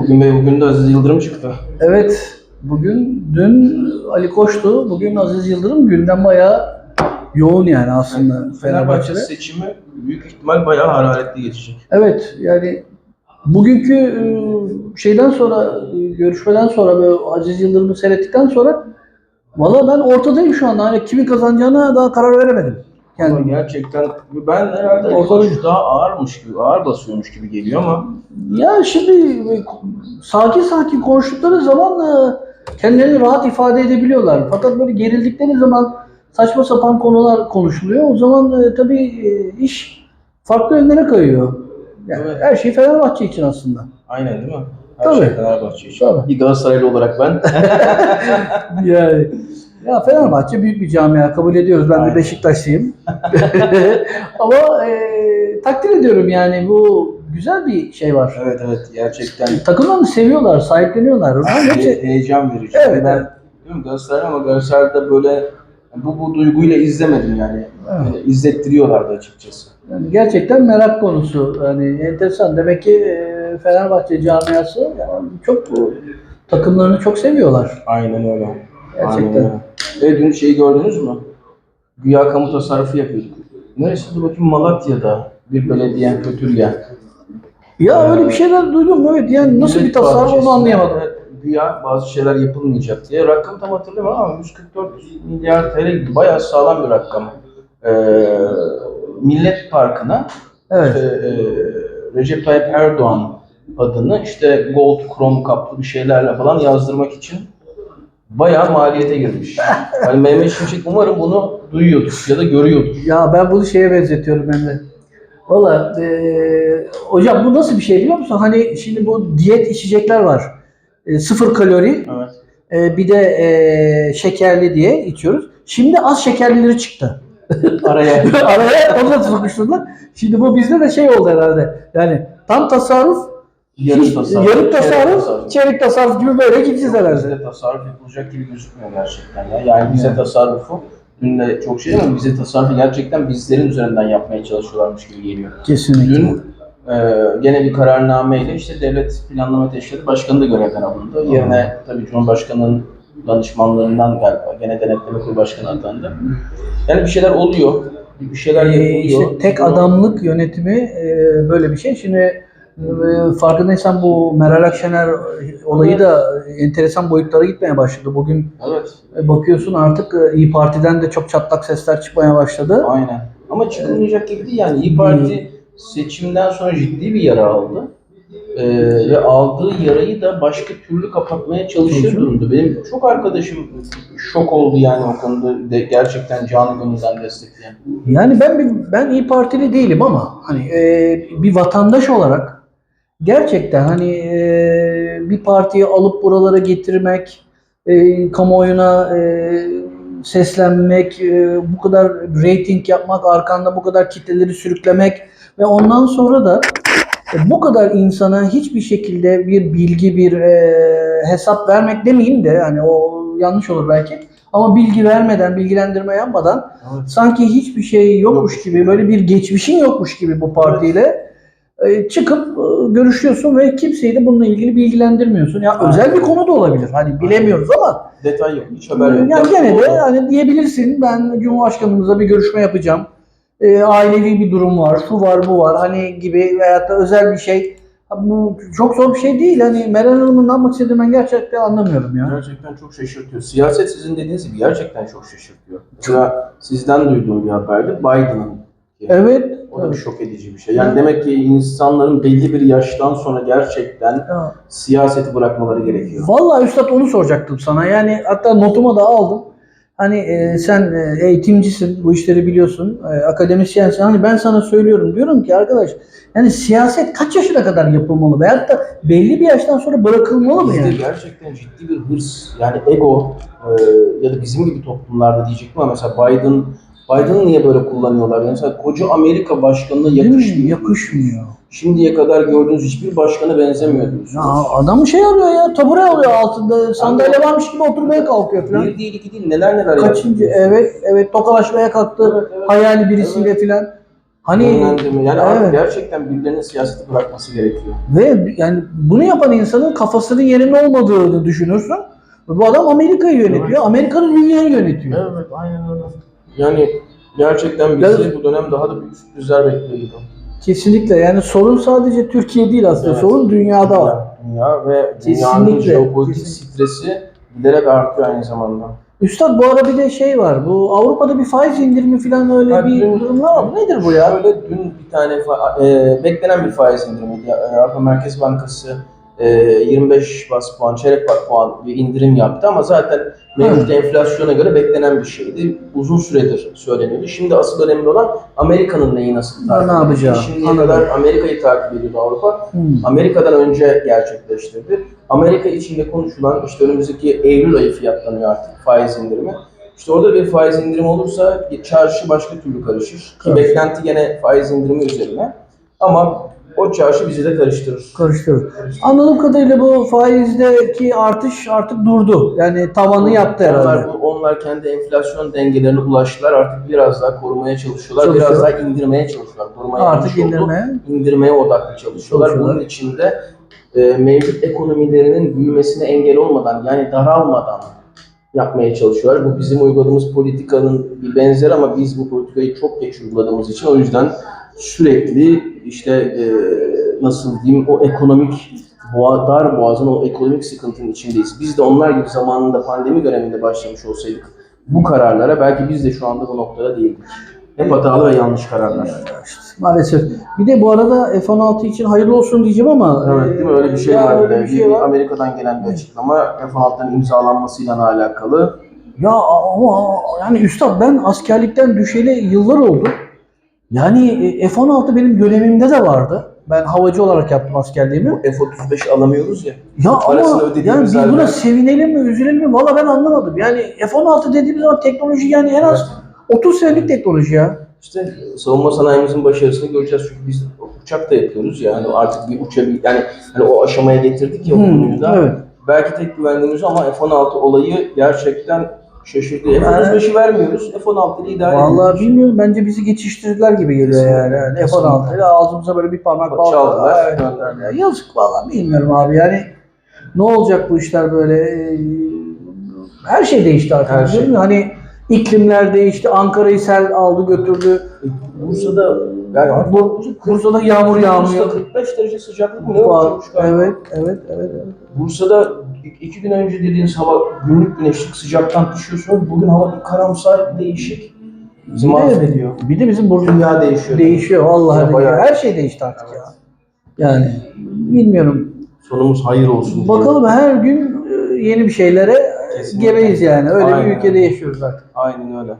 Bugün ve bugün de Aziz Yıldırım çıktı. Evet, bugün, dün Ali Koç'tu, bugün Aziz Yıldırım gündem bayağı yoğun yani aslında Fenerbahçe Fenerbahçe'de. seçimi büyük ihtimal bayağı hararetli geçecek. Evet, yani bugünkü e, şeyden sonra, görüşmeden sonra ve Aziz Yıldırım'ı seyrettikten sonra valla ben ortadayım şu anda. Hani kimin kazanacağına daha karar veremedim. Ama gerçekten ben herhalde Koç daha ağırmış gibi, ağır basıyormuş gibi geliyor ama Ya şimdi e, sakin sakin konuştukları zaman e, kendilerini rahat ifade edebiliyorlar. Fakat böyle gerildikleri zaman saçma sapan konular konuşuluyor. O zaman e, tabii e, iş farklı yönlere kayıyor. Yani Evet. her şey Fenerbahçe için aslında. aynen değil mi? Her Tabii. şey Fenerbahçe için. Tabii. Bir Galatasaraylı olarak ben yani ya Fenerbahçe büyük bir camia kabul ediyoruz. Ben Aynen. de Beşiktaşlıyım. Ama e, takdir ediyorum yani bu güzel bir şey var. evet evet gerçekten Takımlarını seviyorlar, sahipleniyorlar. Hepsi- he- heyecan verici. Evet, ben diyorum Galatasaray ama Galatasaray'da böyle bu bu duyguyla izlemedim yani. Evet. Yani izlettiriyorlardı açıkçası. Yani gerçekten merak konusu. Yani enteresan. Demek ki e, Fenerbahçe camiası yani çok takımlarını çok seviyorlar. Aynen öyle. Gerçekten. Aynen. Ve dün şeyi gördünüz mü? Güya kamu tasarrufu yapıyorduk. Neresi dur bakayım Malatya'da bir belediye Kötürgen. Ya öyle bir şeyler duydum evet. Yani nasıl bir tasarruf onu anlayamadım. evet, Güya bazı şeyler yapılmayacak diye. Rakam tam hatırlamıyorum ama 144 milyar TL gibi bayağı sağlam bir rakam. Ee, Millet Parkı'na Evet. işte, e, Recep Tayyip Erdoğan adını işte gold, krom kaplı bir şeylerle falan yazdırmak için bayağı maliyete girmiş. Yani Mehmet Şimşek umarım bunu duyuyordur ya da görüyordur. Ya ben bunu şeye benzetiyorum ben de. Valla e, hocam bu nasıl bir şey biliyor musun? Hani şimdi bu diyet içecekler var. E, sıfır kalori Evet. e, bir de e, şekerli diye içiyoruz. Şimdi az şekerlileri çıktı. Araya Araya onu da sokuşturdular. Şimdi bu bizde de şey oldu herhalde. Yani tam tasarruf, yarım hiç- tasarruf, çeyrek tasarruf, tasarruf. çeyrek tasarruf gibi böyle gideceğiz herhalde. Bizde tasarruf yapılacak gibi gözükmüyor gerçekten ya. Yani bize tasarrufu dün de çok şey ama bize tasarrufu gerçekten bizlerin üzerinden yapmaya çalışıyorlarmış gibi geliyor. Kesinlikle. Dün e, gene bir kararnameyle işte Devlet Planlama Teşkilatı Başkanı da görevden alındı. Yerine tabii Cumhurbaşkanı'nın danışmanlarından galiba gene Denetleme Kurulu Başkanı atandı. Yani bir şeyler oluyor. Bir şeyler Ee, yapılıyor. işte tek adamlık yönetimi e, böyle bir şey. Şimdi farkındaysan bu Meral Akşener olayı da enteresan boyutlara gitmeye başladı. Bugün Evet. e, bakıyorsun artık e, İyi Parti'den de çok çatlak sesler çıkmaya başladı. Aynen. Ama çıkılmayacak gibi değil yani. İyi Parti seçimden sonra ciddi bir yara aldı. Ee, ve aldığı yarayı da başka türlü kapatmaya çalışır Çalışıyor. durumda. Benim çok arkadaşım şok oldu yani o konuda de gerçekten canı gönülden destekleyen. Yani ben bir, ben İyi Partili değilim ama hani e, bir vatandaş olarak gerçekten hani e, bir partiyi alıp buralara getirmek, e, kamuoyuna e, seslenmek, e, bu kadar rating yapmak, arkanda bu kadar kitleleri sürüklemek ve ondan sonra da e, bu kadar insana hiçbir şekilde bir bilgi, bir e, hesap vermek demeyeyim de yani o yanlış olur belki. Ama bilgi vermeden, bilgilendirme yapmadan sanki hiçbir şey yokmuş gibi, böyle bir geçmişin yokmuş gibi bu partiyle çıkıp e, görüşüyorsun ve kimseyi de bununla ilgili bilgilendirmiyorsun. Ya özel bir konu da olabilir. Hani bilemiyoruz ama Detay yok, hiç haber yok. yani gene de hani diyebilirsin ben Cumhurbaşkanımızla bir görüşme yapacağım. E, ailevi bir durum var, şu var, bu var hani gibi veyahut da özel bir şey. Bu çok zor bir şey değil. Hani Meral Hanım'ın ne yapmak istediğini ben gerçekten anlamıyorum ya. Gerçekten çok şaşırtıyor. Siyaset sizin dediğiniz gibi gerçekten çok şaşırtıyor. Mesela sizden duyduğum bir haberde Biden'ın. Evet. O da bir şok edici bir şey. Yani demek ki insanların belli bir yaştan sonra gerçekten Ya. siyaseti bırakmaları gerekiyor. Vallahi Üstad onu soracaktım sana. Yani hatta notuma da aldım. Hani e, sen e, eğitimcisin, bu işleri biliyorsun, e, akademisyensin. Hani ben sana söylüyorum, diyorum ki arkadaş, yani siyaset kaç yaşına kadar yapılmalı? Veyahut da belli bir yaştan sonra bırakılmalı mı Bizde yani? gerçekten ciddi bir hırs, yani ego e, ya da bizim gibi toplumlarda diyecektim ama mesela Biden, Biden'ı niye böyle kullanıyorlar? Mesela koca Amerika başkanına yakışmıyor. Yakışmıyor. Şimdiye kadar gördüğünüz hiçbir başkana benzemiyor diyorsunuz. Ya adam şey alıyor ya, tabure alıyor altında, sandalye varmış gibi oturmaya kalkıyor falan. Bir değil iki değil neler neler Kaçıncı? yapıyor. Evet, evet tokalaşmaya kalktı Evet, evet. hayali birisiyle filan. Hani Yönlendirme. Yani Evet. gerçekten birilerinin siyaseti bırakması gerekiyor. ve yani bunu yapan insanın kafasının yerinde olmadığını düşünürsün. Bu adam Amerika'yı yönetiyor. Amerika'nın dünyayı yönetiyor. Evet, aynen öyle. Yani gerçekten bizi bu dönem daha da büyük sürprizler bekliyor. Kesinlikle. Yani sorun sadece Türkiye değil aslında. Evet. Sorun dünyada var. Dünya ve dünyanın Kesinlikle. jeopolitik Kesinlikle. stresi giderek artıyor aynı zamanda. Üstad bu ara bir de şey var. Bu Avrupa'da bir faiz indirimi falan öyle Ha, bir dün- durumlar var. Nedir bu ya? Şöyle dün bir tane fa- e, beklenen bir faiz indirimiydi. E, Avrupa Merkez Bankası 25 bas puan, çeyrek bas puan bir indirim yaptı ama zaten mevcut enflasyona göre beklenen bir şeydi. Uzun süredir söyleniyordu. Şimdi asıl önemli olan Amerika'nın neyi nasıl takip Ne yapacağı. Şimdiye Anladım. kadar Amerika'yı takip ediyordu Avrupa. Hmm. Amerika'dan önce gerçekleştirdi. Amerika içinde konuşulan işte önümüzdeki Eylül ayı fiyatlanıyor artık faiz indirimi. İşte orada bir faiz indirimi olursa çarşı başka türlü karışır. Ki Karışır. beklenti gene faiz indirimi üzerine. Ama o çarşı bizi de karıştırır. Karıştırır. Anladığım kadarıyla bu faizdeki artış artık durdu. Yani tavanı yaptı herhalde. Onlar, onlar kendi enflasyon dengelerine ulaştılar. Artık biraz daha korumaya çalışıyorlar. Çalışıyor. Biraz daha indirmeye çalışıyorlar. Korumaya Artık yanlış oldu. indirmeye. indirmeye odaklı çalışıyorlar. Çalışıyorlar. Bunun içinde e, mevcut ekonomilerinin büyümesine engel olmadan yani daralmadan yapmaya çalışıyorlar. Bu bizim uyguladığımız politikanın bir benzeri ama biz bu politikayı çok geç uyguladığımız için o yüzden sürekli işte e, nasıl diyeyim o ekonomik boğa, dar boğazın o ekonomik sıkıntının içindeyiz. Biz de onlar gibi zamanında pandemi döneminde başlamış olsaydık bu kararlara belki biz de şu anda bu noktada değildik. Hep hatalı ve yanlış kararlar. Maalesef. Bir de bu arada F-16 için hayırlı olsun diyeceğim ama Evet değil mi? Öyle bir şey ya var. Öyle bir şey var. Amerika'dan gelen bir açıklama F-16'ların imzalanmasıyla alakalı. Ya ama yani üstad ben askerlikten düşeli yıllar oldu. Yani e, F-16 benim dönemimde de vardı. Ben havacı olarak yaptım askerliğimi. Bu F-35 alamıyoruz ya. Ya ama yani biz buna sevinelim mi, üzülelim mi? Valla ben anlamadım. Yani F-16 dediğimiz zaman teknoloji yani en az 30 senelik teknoloji ya. İşte savunma sanayimizin başarısını göreceğiz çünkü biz uçak da yapıyoruz ya. Hani artık bir uçabil yani hani o aşamaya getirdik ya Hmm, konuyu da. evet. Belki tek güvendiğimiz ama F-16 olayı gerçekten şaşırttı. F-35'i vermiyoruz. F-16 ile idare ediyoruz. Vallahi bilmiyorum. Bence bizi geçiştirdiler gibi geliyor Kesinlikle, yani. yani kesinlikle. F-16 ile ağzımıza böyle bir parmak bağladılar. Çaldılar, Evet. gönderdiler. Yazık vallahi bilmiyorum abi yani. Ne olacak bu işler böyle? Ee, Her şey değişti artık. Her şey. Hani iklimler değişti. Ankara'yı sel aldı götürdü. Bursa'da yani Bu Bursa'da yağmur Bursa'da yağmıyor. 45 derece sıcaklık mı ne Var. Evet, evet, evet. evet. Bursa'da iki gün önce dediğiniz hava günlük güneşlik sıcaktan düşüyorsunuz. Bugün hava bir karamsar, değişik. Bizi Bir de- mahvediyor. Bir de bizim Bursa Dünya değişiyor. değişiyor vallahi. Ya bayağı- Her şey değişti artık ya. Yani bilmiyorum. Sonumuz hayır olsun. Bakalım her gün e, yeni bir şeylere Kesinlikle. gebeyiz yani. Öyle Aynen. bir ülkede yaşıyoruz artık. Aynen öyle.